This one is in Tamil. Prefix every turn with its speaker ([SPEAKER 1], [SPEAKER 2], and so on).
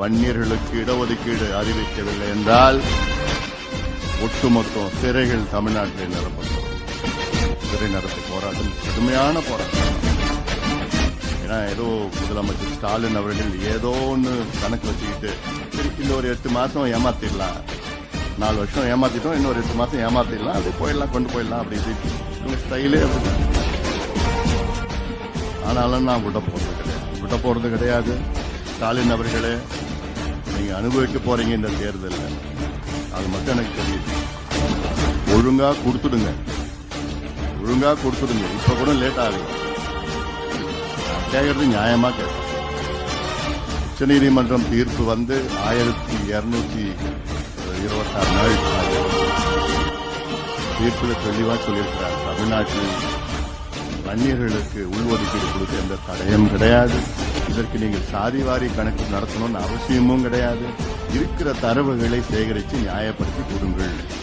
[SPEAKER 1] வன்னியர்களுக்கு இடஒதுக்கீடு அறிவிக்கவில்லை என்றால் ஒட்டுமொத்தம் சிறைகள் தமிழ்நாட்டில் நிரப்பப்படும். சிறை நடத்த போராட்டம் கடுமையான போராட்டம். ஏன்னா ஏதோ முதலமைச்சர் ஸ்டாலின் அவர்கள் ஏதோ ஒன்று கணக்கு வச்சுக்கிட்டு இன்னும் இந்த ஒரு எட்டு மாசம் ஏமாத்திடலாம். நாலு வருஷம் ஏமாத்திட்டோம் இன்னொரு எட்டு மாசம் ஏமாத்திடலாம் அது போயிடலாம் கொண்டு போயிடலாம் அப்படின்னு இவங்க ஸ்டைலே ஆனாலும் நான் விட போறது கிடையாது. விட போறது கிடையாது. ஸ்டாலின் அவர்களே நீங்க அனுபவிக்க போறீங்க இந்த தேர்தலில். அது மட்டும் எனக்கு தெரியுது. ஒழுங்கா கொடுத்துடுங்க. ஒழுங்கா கொடுத்துடுங்க. இப்ப கூட லேட் ஆகுது. கேட்கறது நியாயமா கேட்க உச்சநீதிமன்றம் தீர்ப்பு வந்து ஆயிரத்தி இருநூத்தி இருபத்தாறு நாள் தீர்ப்பில் தீர்ப்புல தெளிவா சொல்லியிருக்கிறார் தமிழ்நாட்டில் வன்னியர்களுக்கு உள்ஒதுக்கீடு கொடுக்க எந்த தடையும் கிடையாது. இதற்கு நீங்கள் சாதிவாரி கணக்கு நடத்தணும்னு அவசியமும் கிடையாது. இருக்கிற தரவுகளை சேகரித்து நியாயப்படுத்தி கொடுங்கள்.